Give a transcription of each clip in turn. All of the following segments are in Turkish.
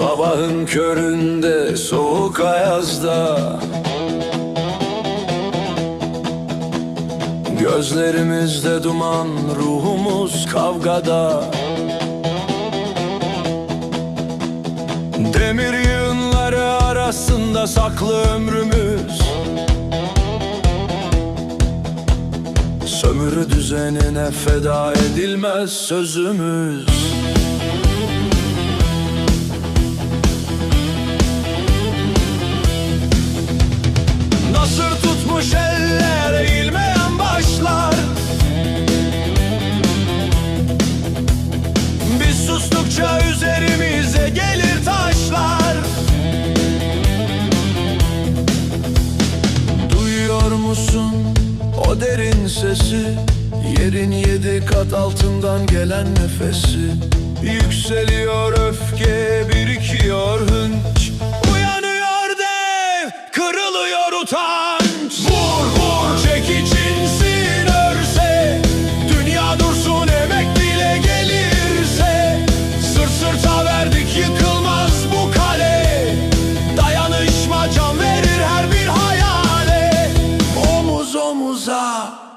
Sabahın köründe soğuk ayazda. Gözlerimizde duman ruhumuz kavgada. Demir yığınları arasında saklı ömrümüz. Sömürü düzenine feda edilmez sözümüz tutmuş eller eğilmeyen başlar. Biz sustukça üzerimize gelir taşlar. Duyuyor musun o derin sesi? Yerin yedi kat altından gelen nefesi. Yükseliyor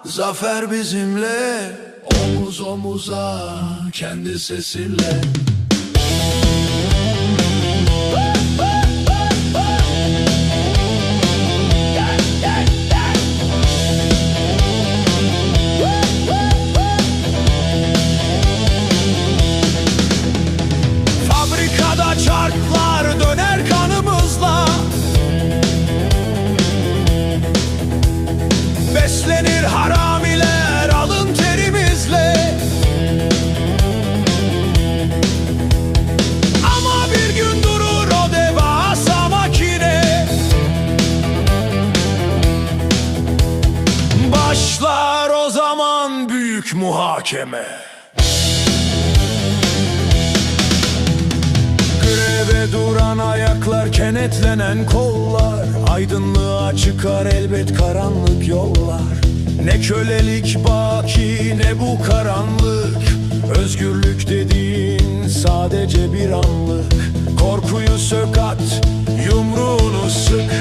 zafer bizimle Omuz omuza kendi sesinle büyük muhakeme. Greve duran ayaklar, kenetlenen kollar. Aydınlığa çıkar elbet karanlık yollar. Ne kölelik baki ne bu karanlık. Özgürlük dediğin sadece bir anlık. Korkuyu sök at, yumruğunu sık